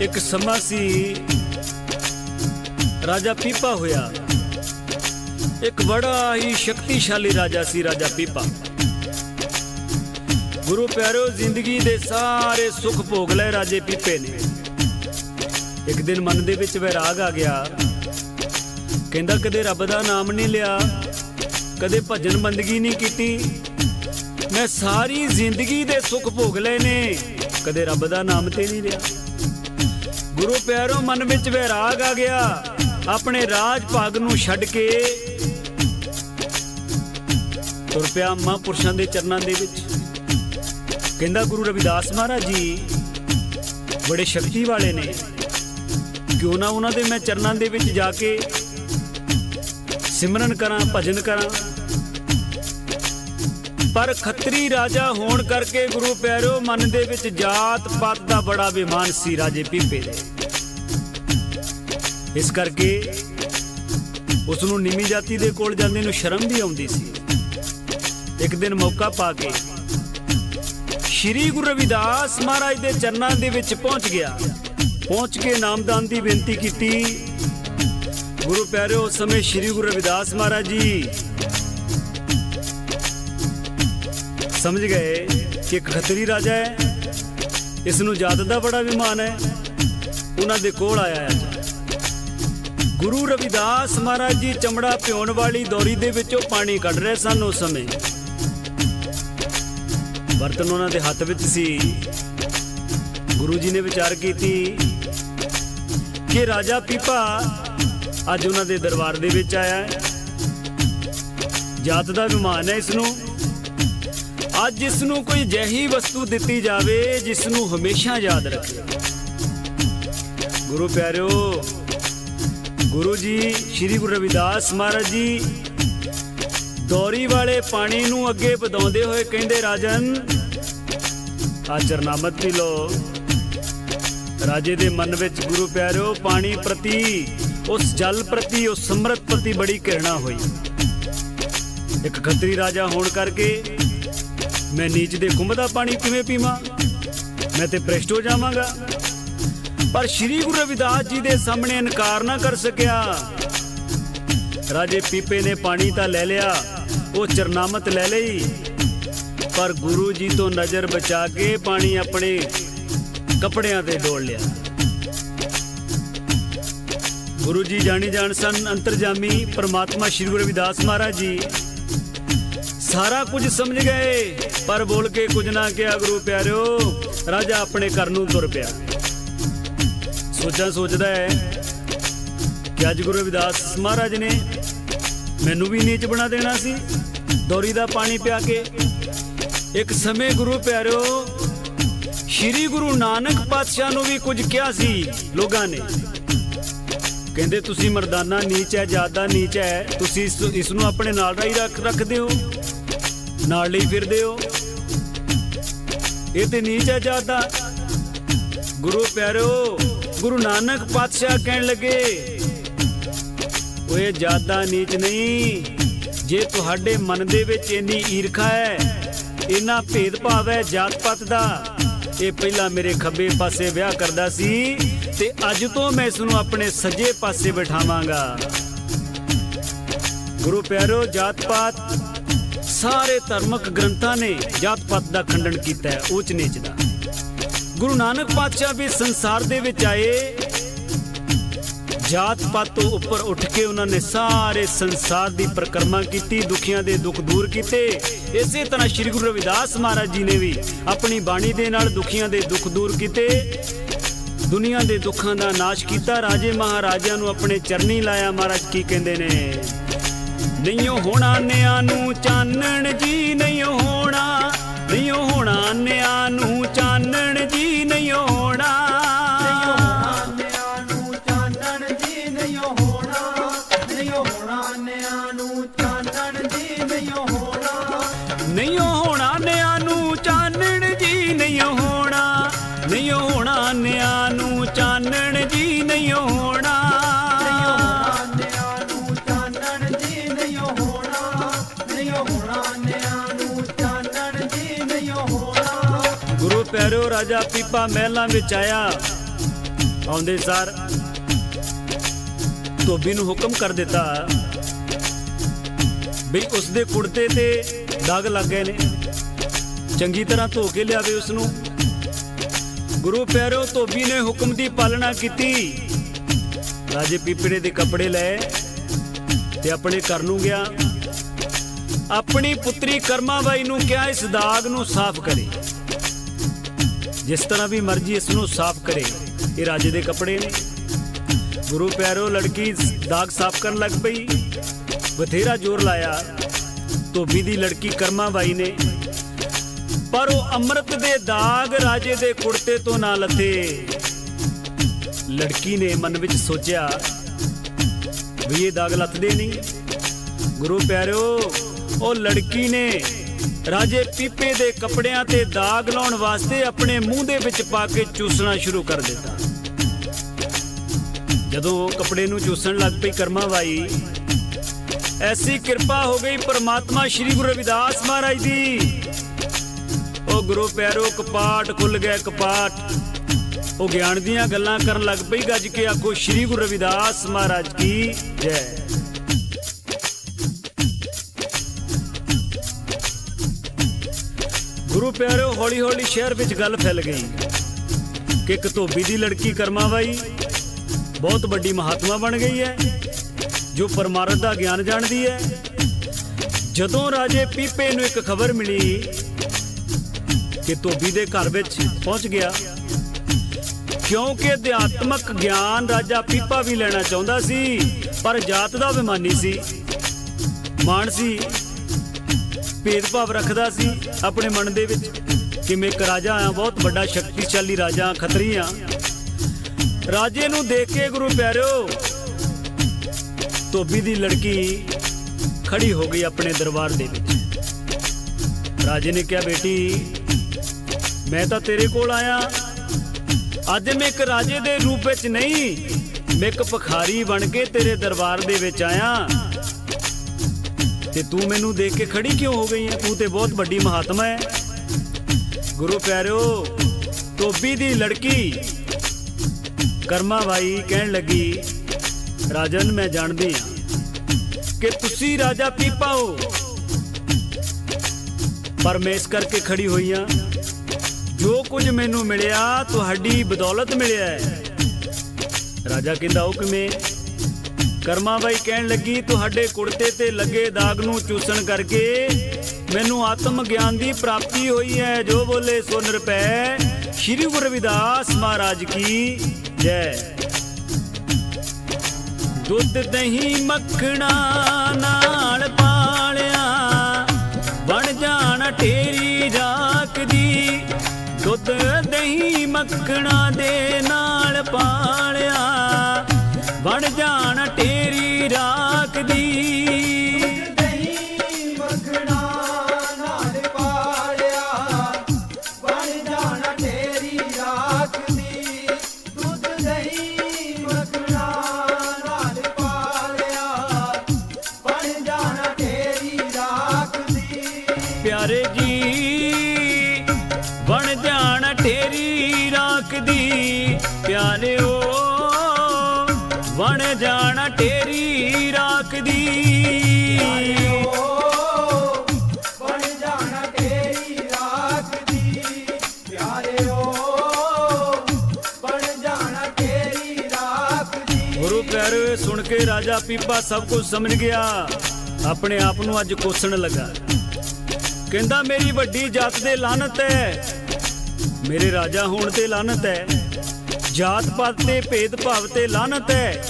ਇੱਕ ਸਮਾਂ ਸੀ। ਰਾਜਾ ਪੀਪਾ ਹੋਇਆ। ਇੱਕ ਬੜਾ ਹੀ ਸ਼ਕਤੀਸ਼ਾਲੀ ਰਾਜਾ ਸੀ ਰਾਜਾ ਪੀਪਾ। ਗੁਰੂ ਪਿਆਰਿਓ, ਜ਼ਿੰਦਗੀ ਦੇ ਸਾਰੇ ਸੁੱਖ ਭੋਗ ਲਏ ਰਾਜੇ ਪੀਪੇ ਨੇ। ਇੱਕ ਦਿਨ ਮਨ ਦੇ ਵਿੱਚ ਵੈਰਾਗ ਆ ਗਿਆ। ਕਹਿੰਦਾ, ਕਦੇ ਰੱਬ ਦਾ ਨਾਮ ਨਹੀਂ ਲਿਆ, ਕਦੇ ਭਜਨ ਬੰਦਗੀ ਨਹੀਂ ਕੀਤੀ। ਮੈਂ ਸਾਰੀ ਜ਼ਿੰਦਗੀ ਦੇ ਸੁੱਖ ਭੋਗ ਲਏ ਨੇ, ਕਦੇ ਰੱਬ ਦਾ ਨਾਮ ਤੇ ਨਹੀਂ ਲਿਆ। ਗੁਰੂ ਪਿਆਰੋ ਮਨ ਵਿੱਚ ਵੈਰਾਗ ਆ ਗਿਆ। ਆਪਣੇ ਰਾਜ ਭਾਗ ਨੂੰ ਛੱਡ ਕੇ ਤੁਰ ਪਿਆ ਮਹਾਂਪੁਰਸ਼ਾਂ ਦੇ ਚਰਨਾਂ ਦੇ ਵਿੱਚ। ਕਹਿੰਦਾ ਗੁਰੂ ਰਵਿਦਾਸ ਮਹਾਰਾਜ ਜੀ, ਬੜੇ ਸ਼ਕਤੀ ਵਾਲੇ ਨੇ। ਕਿਉਂ ਨਾ ਉਹਨਾਂ ਦੇ ਮੈਂ ਚਰਨਾਂ ਦੇ ਵਿੱਚ ਜਾ ਕੇ ਸਿਮਰਨ ਕਰਾਂ, ਭਜਨ ਕਰਾਂ। ਪਰ ਖੱਤਰੀ ਰਾਜਾ ਹੋਣ ਕਰਕੇ ਗੁਰੂ ਪੈਰੋ ਮਨ ਦੇ ਵਿੱਚ ਜਾਤ ਪਾਤ ਦਾ ਬੜਾ ਅਭਿਮਾਨ ਸੀ ਰਾਜੇ ਪੀਪੇ ਦੇ। ਇਸ ਕਰਕੇ ਉਸ ਨੂੰ ਨੀਵੀਂ ਜਾਤੀ ਦੇ ਕੋਲ ਜਾਂਦੇ ਨੂੰ ਸ਼ਰਮ ਵੀ ਆਉਂਦੀ ਸੀ। ਇੱਕ ਦਿਨ ਮੌਕਾ ਪਾ ਕੇ ਸ਼੍ਰੀ ਗੁਰੂ ਰਵਿਦਾਸ ਮਹਾਰਾਜ ਦੇ ਚਰਨਾਂ ਦੇ ਵਿੱਚ ਪਹੁੰਚ ਗਿਆ। ਪਹੁੰਚ ਕੇ ਨਾਮਦਾਨ ਦੀ ਬੇਨਤੀ ਕੀਤੀ। ਗੁਰੂ ਪਿਆਰਿਓ, ਉਸ ਸਮੇਂ ਸ਼੍ਰੀ ਗੁਰੂ ਰਵਿਦਾਸ ਮਹਾਰਾਜ ਜੀ ਸਮਝ ਗਏ ਕਿ ਇੱਕ ਖੱਤਰੀ ਰਾਜਾ ਹੈ। ਇਸ ਨੂੰ ਜਾਤ ਦਾ ਬੜਾ ਵਿਮਾਨ ਹੈ। ਉਹਨਾਂ ਦੇ ਕੋਲ ਆਇਆ ਹੈ। ਗੁਰੂ ਰਵਿਦਾਸ ਮਹਾਰਾਜ ਜੀ ਚਮੜਾ ਪਿਉਣ ਵਾਲੀ ਦੌਰੀ ਦੇ ਵਿੱਚੋਂ ਪਾਣੀ ਕੱਢ ਰਹੇ ਸਨ ਉਸ ਸਮੇਂ। ਬਰਤਨ ਉਹਨਾਂ ਦੇ ਹੱਥ ਵਿੱਚ ਸੀ। ਗੁਰੂ ਜੀ ਨੇ ਵਿਚਾਰ ਕੀਤੀ ਕਿ ਰਾਜਾ ਪੀਪਾ ਅੱਜ ਉਹਨਾਂ ਦੇ ਦਰਬਾਰ ਦੇ ਵਿੱਚ ਆਇਆ ਹੈ। ਜਾਤ ਦਾ ਅਭਿਮਾਨ ਹੈ ਇਸ ਨੂੰ। ਅੱਜ ਇਸ ਨੂੰ ਕੋਈ ਜਹੀ ਵਸਤੂ ਦਿੱਤੀ ਜਾਵੇ ਜਿਸ ਨੂੰ ਹਮੇਸ਼ਾ ਯਾਦ ਰੱਖੇ। ਗੁਰੂ ਪਿਆਰਿਓ ਗੁਰੂ ਜੀ ਸ੍ਰੀ ਗੁਰੂ ਰਵਿਦਾਸ ਮਹਾਰਾਜ ਜੀ। ਦੌਰੀ ਵਾਲੇ ਪਾਣੀ ਨੂੰ ਅੱਗੇ ਵਧਾਉਂਦੇ ਹੋਏ ਕਹਿੰਦੇ, ਰਾਜਨ ਆ ਚਰਨਾਮਤ ਪੀ ਲੋ ਰਾਜੇ ਦੇ ਮਨ ਵਿੱਚ ਗੁਰੂ ਪਿਆਰਿਓ, ਪਾਣੀ ਪ੍ਰਤੀ, ਉਸ ਜਲ ਪ੍ਰਤੀ, ਉਸ ਸਮਰਤ ਪ੍ਰਤੀ ਬੜੀ ਘਿਰਣਾ ਹੋਈ। ਇੱਕ ਖੱਤਰੀ ਰਾਜਾ ਹੋਣ ਕਰਕੇ ਮੈਂ ਨੀਚ ਦੇ ਕੁੰਭ ਦਾ ਪਾਣੀ ਕਿਵੇਂ ਪੀਵਾਂ? ਮੈਂ ਤੇ ਭ੍ਰਿਸ਼ਟ ਹੋ ਜਾਵਾਂਗਾ। ਪਰ ਸ੍ਰੀ ਗੁਰੂ ਰਵਿਦਾਸ ਜੀ ਦੇ ਸਾਹਮਣੇ ਇਨਕਾਰ ਨਾ ਕਰ ਸਕਿਆ। ਰਾਜੇ ਪੀਪੇ ਨੇ ਪਾਣੀ ਤਾਂ ਲੈ ਲਿਆ, ਉਹ ਚਰਨਾਮਤ ਲੈ ਲਈ। ਪਰ ਗੁਰੂ ਜੀ ਤੋਂ ਨਜ਼ਰ ਬਚਾ ਕੇ ਪਾਣੀ ਆਪਣੇ ਕੱਪੜਿਆਂ ਤੇ ਡੋਲ ਲਿਆ। ਗੁਰੂ ਜੀ ਜਾਣੀ ਜਾਣ ਸਨ ਅੰਤਰਜਾਮੀ ਪਰਮਾਤਮਾ ਸ੍ਰੀ ਗੁਰੂ ਰਵਿਦਾਸ ਮਹਾਰਾਜ ਜੀ। ਸਾਰਾ ਕੁਝ ਸਮਝ ਗਏ, ਪਰ ਬੋਲ ਕੇ ਕੁਝ ਨਾ ਕਿਹਾ, ਗੁਰੂ ਪਿਆਰਿਓ, ਰਾਜਾ ਆਪਣੇ ਘਰ ਨੂੰ ਤੁਰ ਪਿਆ। ਸੋਚਾਂ ਸੋਚਦਾ ਹੈ ਕਿ ਅੱਜ ਗੁਰੂ ਰਵਿਦਾਸ ਮਹਾਰਾਜ ਨੇ ਮੈਨੂੰ ਵੀ ਨੀਚ ਬਣਾ ਦੇਣਾ ਸੀ। ਦੌਰੀ ਦਾ ਪਾਣੀ ਪਿਆ ਕੇ। ਇੱਕ ਸਮੇਂ ਗੁਰੂ ਪਿਆਰਿਓ ਸ਼੍ਰੀ ਗੁਰੂ ਨਾਨਕ ਪਾਤਸ਼ਾਹ ਨੂੰ ਵੀ ਕੁਝ ਕਿਹਾ ਸੀ ਲੋਕਾਂ ਨੇ। ਕਹਿੰਦੇ ਤੁਸੀਂ ਮਰਦਾਨਾ ਨੀਚ ਹੈ ਜ਼ਿਆਦਾ ਨੀਚ ਹੈ। ਤੁਸੀਂ ਇਸ, ਇਸ ਨੂੰ ਆਪਣੇ ਨਾਲ ਰਾਈ ਰੱਖ ਰੱਖਦੇ ਹੋ। ਨਾਲ ਲਈ ਫਿਰਦੇ ਹੋ। ਇਹ ਤੇ ਨੀਚ ਹੈ ਜ਼ਿਆਦਾ। ਗੁਰੂ ਪਿਆਰਿਓ ਗੁਰੂ ਨਾਨਕ ਪਾਤਸ਼ਾਹ ਕਹਿਣ ਲੱਗੇ, ਓਏ ਜ਼ਿਆਦਾ ਨੀਚ ਨਹੀਂ, ਜੇ ਤੁਹਾਡੇ ਮਨ ਦੇ ਵਿੱਚ ਇੰਨੀ ਈਰਖਾ ਹੈ, ਇੰਨਾ ਭੇਦਭਾਵ ਹੈ ਜਾਤ ਪਾਤ ਦਾ, ਇਹ ਪਹਿਲਾਂ ਮੇਰੇ ਖੱਬੇ ਪਾਸੇ ਵਿਆਹ ਕਰਦਾ ਸੀ ਤੇ ਅੱਜ ਤੋਂ ਮੈਂ ਇਸ ਨੂੰ ਆਪਣੇ ਸੱਜੇ ਪਾਸੇ ਬਿਠਾਵਾਂਗਾ। ਗੁਰੂ ਪਿਆਰੋ ਜਾਤ ਪਾਤ ਸਾਰੇ ਧਰਮਕ ਗ੍ਰੰਥਾਂ ਨੇ ਜਾਤ ਪਾਤ ਦਾ ਖੰਡਨ ਕੀਤਾ ਹੈ ਉੱਚ ਨੀਚ ਦਾ। ਗੁਰੂ ਨਾਨਕ ਪਾਤਸ਼ਾਹ ਵੀ ਸੰਸਾਰ ਦੇ ਵਿੱਚ ਆਏ। ਜਾਤ ਪਾਤ ਤੋਂ ਉੱਪਰ ਉੱਠ ਕੇ ਉਹਨਾਂ ਨੇ ਸਾਰੇ ਸੰਸਾਰ ਦੀ ਪਰਿਕਰਮਾ ਕੀਤੀ, ਦੁਖੀਆਂ ਦੇ ਦੁੱਖ ਦੂਰ ਕੀਤੇ। ਇਸੇ ਤਰ੍ਹਾਂ ਸ੍ਰੀ ਗੁਰੂ ਰਵਿਦਾਸ ਮਹਾਰਾਜ ਜੀ ਨੇ ਵੀ ਆਪਣੀ ਬਾਣੀ ਦੇ ਨਾਲ ਦੁਖੀਆਂ ਦੇ ਦੁੱਖ ਦੂਰ ਕੀਤੇ। ਦੁਨੀਆ ਦੇ ਦੁੱਖਾਂ ਦਾ ਨਾਸ਼ ਕੀਤਾ। ਰਾਜੇ ਮਹਾਰਾਜਿਆਂ ਨੂੰ ਆਪਣੇ ਚਰਨੀ ਲਾਇਆ ਮਹਾਰਾਜ, ਕੀ ਕਹਿੰਦੇ ਨੇ? ਨਹੀਂ ਹੋਣਾ ਨਿਆਂ ਨੂੰ ਚਾਨਣ ਜੀ ਨਹੀਂ ਹੋਣਾ ਨਹੀਂ ਹੋਣਾ ਨਿਆਂ ਨੂੰ ਗੁਰੂ ਪੈਰੋ ਰਾਜਾ ਪੀਪਾ ਮਹਿਲਾਂ ਵਿੱਚ ਆਇਆ। ਆਉਂਦੇ ਸਾਰ ਧੋਬੀ ਨੂੰ ਹੁਕਮ ਕਰ ਦਿੱਤਾ ਵੀ ਉਸ ਦੇ ਕੁੜਤੇ ਤੇ ਦਾਗ ਲੱਗ ਗਏ ਨੇ। ਚੰਗੀ ਤਰ੍ਹਾਂ ਧੋ ਕੇ ਲਿਆਵੇ ਉਸ ਨੂੰ ਗੁਰੂ ਪੈਰੋ ਧੋਬੀ ਨੇ ਹੁਕਮ ਦੀ ਪਾਲਣਾ ਕੀਤੀ। ਰਾਜੇ ਪੀਪੜੇ ਦੇ ਕੱਪੜੇ ਲਏ ਤੇ ਆਪਣੇ ਘਰ ਨੂੰ ਗਿਆ। ਆਪਣੀ ਪੁੱਤਰੀ ਕਰਮਾਬਾਈ ਨੂੰ ਕਿਹਾ, ਇਸ ਦਾਗ ਨੂੰ ਸਾਫ਼ ਕਰੇ। ਜਿਸ ਤਰ੍ਹਾਂ ਵੀ ਮਰਜ਼ੀ ਇਸ ਨੂੰ ਸਾਫ਼ ਕਰੇ। ਇਹ ਰਾਜੇ ਦੇ ਕੱਪੜੇ ਨੇ। ਗੁਰੂ ਪਿਆਰੋ, ਲੜਕੀ ਦਾਗ ਸਾਫ਼ ਕਰਨ ਲੱਗ ਪਈ। ਬਥੇਰਾ ਜ਼ੋਰ ਲਾਇਆ। ਧੋਬੀ ਦੀ ਲੜਕੀ ਕਰਮਾ ਬਾਈ ਨੇ। ਪਰ ਉਹ ਅੰਮ੍ਰਿਤ ਦੇ ਦਾਗ ਰਾਜੇ ਦੇ ਕੁੜਤੇ ਤੋਂ ਨਾ ਲੱਥੇ। ਲੜਕੀ ਨੇ ਮਨ ਵਿੱਚ ਸੋਚਿਆ ਵੀ ਇਹ ਦਾਗ ਲੱਥਦੇ ਨਹੀਂ। ਗੁਰੂ ਪਿਆਰਿਓ ਉਹ ਲੜਕੀ ਨੇ ਰਾਜੇ ਪੀਪੇ ਦੇ ਕੱਪੜਿਆਂ ਤੇ ਦਾਗ ਲਾਉਣ ਵਾਸਤੇ ਆਪਣੇ ਮੂੰਹ ਦੇ ਵਿੱਚ ਪਾ ਕੇ ਚੂਸਣਾ ਸ਼ੁਰੂ ਕਰ ਦਿੱਤਾ। ਜਦੋਂ ਉਹ ਕੱਪੜੇ ਨੂੰ ਚੂਸਣ ਲੱਗ ਪਈ ਕਰਮਾ ਬਾਈ, ਐਸੀ ਕਿਰਪਾ ਹੋ ਗਈ ਪਰਮਾਤਮਾ ਸ੍ਰੀ ਗੁਰੂ ਰਵਿਦਾਸ ਮਹਾਰਾਜ ਦੀ। ਉਹ ਗੁਰੂ ਪੈਰੋ ਕਪਾਟ ਖੁੱਲ ਗਿਆ, ਕਪਾਟ। ਉਹ ਗਿਆਨ ਦੀਆਂ ਗੱਲਾਂ ਕਰਨ ਲੱਗ ਪਈ, ਗੱਜ ਕੇ ਆਖੋ, ਸ੍ਰੀ ਗੁਰੂ ਰਵਿਦਾਸ ਮਹਾਰਾਜ ਕੀ ਜੈ। ਗੁਰੂ ਪਿਆਰਿਓ, ਹੌਲੀ ਹੌਲੀ ਸ਼ਹਿਰ ਵਿੱਚ ਗੱਲ ਫੈਲ ਗਈ ਕਿ ਇੱਕ ਧੋਬੀ ਦੀ ਲੜਕੀ ਕਰਮਾਬਾਈ ਬਹੁਤ ਵੱਡੀ ਮਹਾਤਮਾ ਬਣ ਗਈ ਹੈ, ਜੋ ਪਰਮਾਰਥ ਦਾ ਗਿਆਨ ਜਾਣਦੀ ਹੈ। ਜਦੋਂ ਰਾਜੇ ਪੀਪੇ ਨੂੰ ਇੱਕ ਖਬਰ ਮਿਲੀ ਕਿ ਧੋਬੀ ਦੇ ਘਰ ਵਿੱਚ ਪਹੁੰਚ ਗਿਆ, ਕਿਉਂਕਿ ਅਧਿਆਤਮਕ ਗਿਆਨ ਰਾਜਾ ਪੀਪਾ ਵੀ ਲੈਣਾ ਚਾਹੁੰਦਾ ਸੀ, ਪਰ ਜਾਤ ਦਾ ਅਭਿਮਾਨੀ ਸੀ ਮਾਨ ਸੀ। ਭੇਦਭਾਵ ਰੱਖਦਾ ਸੀ ਆਪਣੇ ਮਨ ਦੇ ਵਿੱਚ ਕਿ ਮੈਂ ਇੱਕ ਰਾਜਾ ਆ ਬਹੁਤ ਵੱਡਾ ਸ਼ਕਤੀਸ਼ਾਲੀ ਰਾਜਾ ਖਤਰੀ ਆ ਰਾਜੇ ਨੂੰ ਦੇਖ ਕੇ ਗੁਰੂ ਪਿਆਰਿਓ, ਧੋਬੀ ਦੀ ਲੜਕੀ ਖੜੀ ਹੋ ਗਈ ਆਪਣੇ ਦਰਬਾਰ ਦੇ ਵਿੱਚ। ਰਾਜੇ ਨੇ ਕਿਹਾ, ਬੇਟੀ, ਮੈਂ ਤਾਂ ਤੇਰੇ ਕੋਲ ਆਇਆ। ਅੱਜ ਮੈਂ ਇੱਕ ਰਾਜੇ ਦੇ ਰੂਪ ਵਿੱਚ ਨਹੀਂ, ਮੈਂ ਇੱਕ ਭਖਾਰੀ ਬਣ ਕੇ ਤੇਰੇ ਦਰਬਾਰ ਦੇ ਵਿੱਚ ਆਇਆ। ਤੇ ਤੂੰ ਮੈਨੂੰ ਦੇਖ ਕੇ ਖੜੀ ਕਿਉਂ ਹੋ ਗਈ ਹੈ? ਤੂੰ ਤੇ ਬਹੁਤ ਵੱਡੀ ਮਹਾਤਮਾ ਹੈ। ਗੁਰੂ ਪਿਆਰਿਓ ਧੋਬੀ ਦੀ ਲੜਕੀ ਕਰਮਾ ਬਾਈ ਕਹਿਣ ਲੱਗੀ ਰਾਜਨ ਮੈਂ ਜਾਣਦੀ ਹਾਂ ਕਿ ਤੁਸੀਂ ਰਾਜਾ ਪੀਪਾ ਹੋ। ਪਰ ਮੈਂ ਇਸ ਕਰਕੇ ਖੜੀ ਹੋਈ ਹਾਂ, ਜੋ ਕੁਝ ਮੈਨੂੰ ਮਿਲਿਆ, ਤੁਹਾਡੀ ਬਦੌਲਤ ਮਿਲਿਆ ਹੈ। ਰਾਜਾ ਕਹਿੰਦਾ, ਉਹ ਕਰਮਾ ਬਾਈ ਕਹਿਣ ਲੱਗੀ, ਤੁਹਾਡੇ ਕੁੜਤੇ ਤੇ ਲੱਗੇ ਦਾਗ ਨੂੰ ਚੂਸਣ ਕਰਕੇ ਮੈਨੂੰ ਆਤਮ ਗਿਆਨ ਦੀ ਪ੍ਰਾਪਤੀ ਹੋਈ ਹੈ, ਜੋ ਬੋਲੇ ਸੋ ਨਿਰਪੈ ਸ਼੍ਰੀ ਗੁਰੂ ਰਵਿਦਾਸ ਮਹਾਰਾਜ ਕੀ ਜੈ। ਦੁੱਧ ਦਹੀਂ ਮੱਖਣਾ ਨਾਲ ਪਾਲਿਆ, ਬਣ ਜਾਣਾ ਢੇਰੀ ਰਾਖ ਦੀ ਦੁੱਧ ਦਹੀਂ ਮੱਖਣਾ ਦੇ ਨਾਲ ਪਾਲਿਆ, ਬਣ ਜਾਣਾ या ਪਿਆਰੇ ਰਾਜਾ ਪੀਪਾ ਸਭ ਕੁਝ ਸਮਝ ਗਿਆ। ਆਪਣੇ ਆਪ ਨੂੰ ਅੱਜ ਕੋਸਣ ਲੱਗਾ। ਕਹਿੰਦਾ, ਮੇਰੀ ਵੱਡੀ ਜਾਤ ਦੇ ਲਾਨਤ ਹੈ। ਮੇਰੇ ਰਾਜਾ ਹੋਣ ਤੇ ਲਾਨਤ ਹੈ। ਜਾਤ ਪਾਤ ਤੇ ਭੇਦ ਭਾਵ ਤੇ ਲਾਨਤ ਹੈ।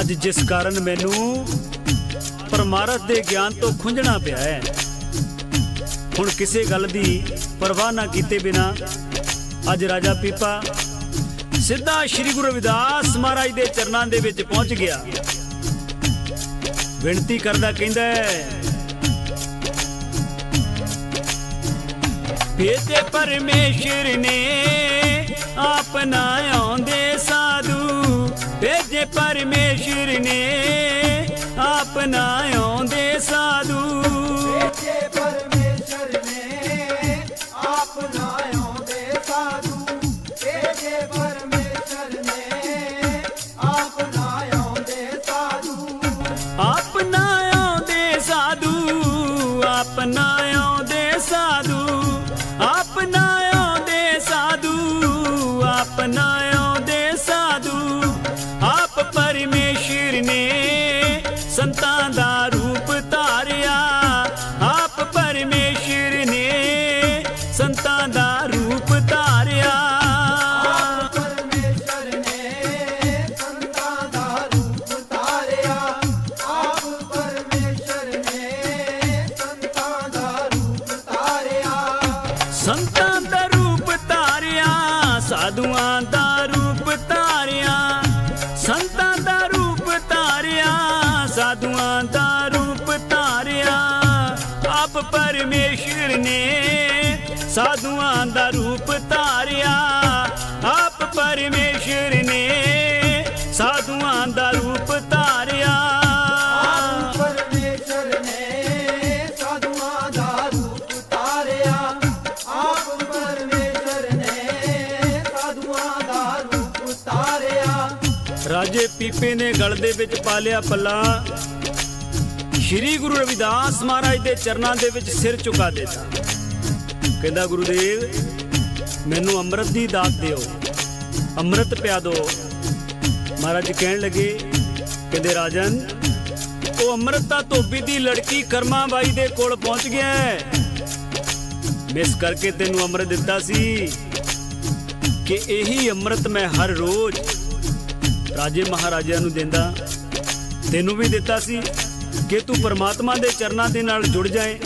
ਅੱਜ ਜਿਸ ਕਾਰਨ ਮੈਨੂੰ ਪਰਮਾਰਥ ਦੇ ਗਿਆਨ ਤੋਂ ਖੁੰਝਣਾ ਪਿਆ ਹੈ। ਹੁਣ ਕਿਸੇ ਗੱਲ ਦੀ ਪਰਵਾਹ ਨਾ ਕੀਤੇ ਬਿਨਾ ਅੱਜ ਰਾਜਾ ਪੀਪਾ ਸਿੱਧਾ ਸ਼੍ਰੀ ਗੁਰੂ ਰਵਿਦਾਸ ਮਹਾਰਾਜ ਦੇ ਚਰਨਾਂ ਦੇ ਵਿੱਚ ਪਹੁੰਚ ਗਿਆ। ਬੇਨਤੀ ਕਰਦਾ ਕਹਿੰਦਾ ਹੈ ਭੇਜੇ ਪਰਮੇਸ਼ਰ ਨੇ ਆਪਣਾ ਆਉਂਦੇ ਸਾਧੂ ਭੇਜੇ ਪਰਮੇਸ਼ਰ ਨੇ ਆਪਣਾ ਆਉਂਦੇ ਸਾਧੂ ਸੰਤਾਂ ਦਾ ਰੂਪ ਧਾਰਿਆ, ਸਾਧੂਆਂ ਦਾ ਰੂਪ ਧਾਰਿਆ। ਸੰਤਾਂ ਦਾ ਰੂਪ ਧਾਰਿਆ, ਸਾਧੂਆਂ ਦਾ ਰੂਪ ਧਾਰਿਆ। ਆਪ ਪਰਮੇਸ਼ਰ ਨੇ ਸਾਧੂਆਂ ਦਾ ਰੂਪ ਧਾਰਿਆ। ਆਪ ਪਰਮੇਸ਼ਰ ਰਾਜੇ ਪੀਪੇ ਨੇ ਗਲ ਦੇ ਵਿੱਚ ਪਾ ਲਿਆ ਪੱਲਾ, ਸ਼੍ਰੀ ਗੁਰੂ ਰਵਿਦਾਸ ਮਹਾਰਾਜ ਦੇ ਚਰਨਾਂ ਦੇ ਵਿੱਚ ਸਿਰ ਝੁਕਾ ਦਿੱਤਾ। ਕਹਿੰਦਾ, ਗੁਰੂਦੇਵ, ਮੈਨੂੰ ਅੰਮ੍ਰਿਤ ਦੀ ਦਾਤ ਦਿਓ, ਅੰਮ੍ਰਿਤ ਪਿਆ ਦਿਓ ਮਹਾਰਾਜ ਕਹਿਣ ਲੱਗੇ, ਕਹਿੰਦੇ ਰਾਜਨ, ਉਹ ਅੰਮ੍ਰਿਤ ਦਾ ਧੋਬੀ ਦੀ ਲੜਕੀ ਕਰਮਾ ਬਾਈ ਦੇ ਕੋਲ ਪਹੁੰਚ ਗਿਆ ਹੈ। ਮਿਸ ਕਰਕੇ ਤੈਨੂੰ ਅੰਮ੍ਰਿਤ ਦਿੱਤਾ ਸੀ ਕਿ ਇਹੀ ਅੰਮ੍ਰਿਤ ਮੈਂ ਹਰ ਰੋਜ਼ ਰਾਜੇ ਮਹਾਰਾਜਿਆਂ ਨੂੰ ਦਿੰਦਾ। ਤੈਨੂੰ ਵੀ ਦਿੱਤਾ ਸੀ ਕਿ ਤੂੰ ਪਰਮਾਤਮਾ ਦੇ ਚਰਨਾਂ ਦੇ ਨਾਲ ਜੁੜ ਜਾਏ।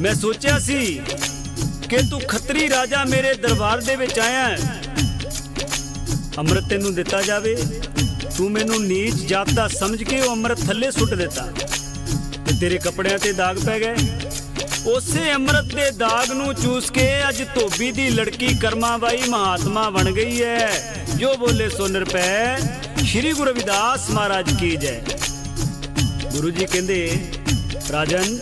ਮੈਂ ਸੋਚਿਆ ਸੀ ਕਿ ਤੂੰ ਖੱਤਰੀ ਰਾਜਾ ਮੇਰੇ ਦਰਬਾਰ ਦੇ ਵਿੱਚ ਆਇਆ ਅੰਮ੍ਰਿਤ ਤੈਨੂੰ ਦਿੱਤਾ ਜਾਵੇ। ਤੂੰ ਮੈਨੂੰ ਨੀਚ ਜਾਤ ਦਾ ਸਮਝ ਕੇ ਉਹ ਅੰਮ੍ਰਿਤ ਥੱਲੇ ਸੁੱਟ ਦਿੱਤਾ। ਤੇ ਤੇਰੇ ਕੱਪੜਿਆਂ ਤੇ ਦਾਗ ਪੈ ਗਏ। ਉਸੇ ਅੰਮ੍ਰਿਤ ਦੇ ਦਾਗ ਨੂੰ ਚੂਸ ਕੇ ਅੱਜ ਧੋਬੀ ਦੀ ਲੜਕੀ ਕਰਮਾਬਾਈ ਮਹਾਤਮਾ ਬਣ ਗਈ ਹੈ ਜੋ ਬੋਲੇ ਸੋ ਨਿਰਪੈ, ਸ਼੍ਰੀ ਗੁਰੂ ਰਵਿਦਾਸ ਮਹਾਰਾਜ ਕੀ ਜੈ। ਗੁਰੂ ਜੀ ਕਹਿੰਦੇ, ਰਾਜਨ,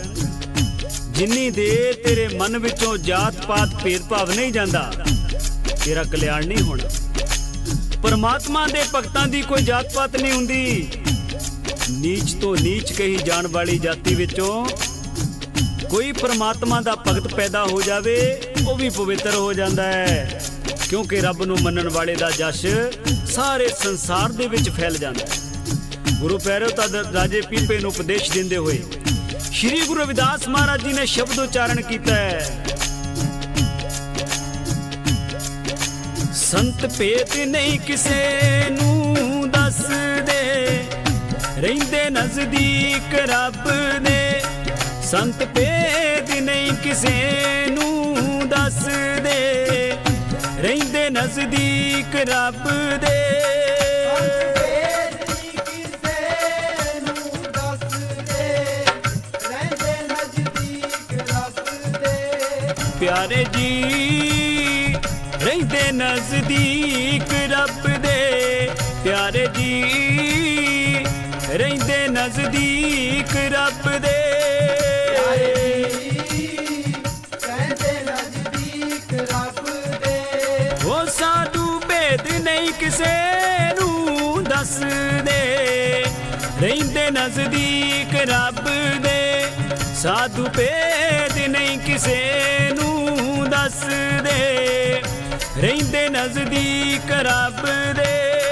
ਜਿੰਨੀ ਦੇ ਤੇਰੇ ਮਨ ਵਿੱਚੋਂ ਜਾਤ ਪਾਤ ਭੇਦਭਾਵ ਨਹੀਂ ਜਾਂਦਾ, ਤੇਰਾ ਕਲਿਆਣ ਨਹੀਂ ਹੋਣਾ। ਪਰਮਾਤਮਾ ਦੇ ਭਗਤਾਂ ਦੀ ਕੋਈ ਜਾਤ ਪਾਤ ਨਹੀਂ ਹੁੰਦੀ। ਨੀਚ ਤੋਂ ਨੀਚ ਕਹੀ ਜਾਣ ਵਾਲੀ ਜਾਤੀ ਵਿੱਚੋਂ ਕੋਈ ਪਰਮਾਤਮਾ ਦਾ ਭਗਤ ਪੈਦਾ ਹੋ ਜਾਵੇ, ਉਹ ਵੀ ਪਵਿੱਤਰ ਹੋ ਜਾਂਦਾ ਹੈ। ਕਿਉਂਕਿ ਰੱਬ ਨੂੰ ਮੰਨਣ ਵਾਲੇ ਦਾ ਜਸ਼ ਸਾਰੇ ਸੰਸਾਰ ਦੇ ਵਿੱਚ ਫੈਲ ਜਾਂਦਾ ਹੈ। ਗੁਰੂ ਪਿਆਰਿਓ ਤਦ ਰਾਜੇ ਪੀਪੇ ਨੂੰ ਉਪਦੇਸ਼ ਦਿੰਦੇ ਹੋਏ, ਸ਼੍ਰੀ ਗੁਰੂ ਰਵਿਦਾਸ ਮਹਾਰਾਜ ਜੀ ਨੇ ਸ਼ਬਦ ਉਚਾਰਨ ਕੀਤਾ ਹੈ। ਸੰਤ ਭੇਤ ਨਹੀਂ ਕਿਸੇ ਨੂੰ ਦੱਸਦੇ, ਰਹਿੰਦੇ ਨਜ਼ਦੀਕ ਰੱਬ ਦੇ ਸੰਤ ਭੇਦ ਨਹੀਂ ਕਿਸੇ ਨੂੰ ਦੱਸਦੇ। ਰਹਿੰਦੇ ਨਜ਼ਦੀਕ ਰੱਬ ਦੇ। ਰਹਿੰਦੇ ਨਜ਼ਦੀਕ ਰਸਦੇ ਪਿਆਰੇ ਜੀ, ਰਹਿੰਦੇ ਨਜ਼ਦੀਕ ਰੱਬ ਦੇ। ਪਿਆਰੇ ਨਹੀਂ ਕਿਸੇ ਨੂੰ ਦੱਸਦੇ। ਰਹਿੰਦੇ ਨਜ਼ਦੀਕ ਰੱਬ ਦੇ। ਸਾਧੂ ਭੇਦ ਨਹੀਂ ਕਿਸੇ ਨੂੰ ਦੱਸਦੇ। ਰਹਿੰਦੇ ਨਜ਼ਦੀਕ ਰੱਬ ਦੇ।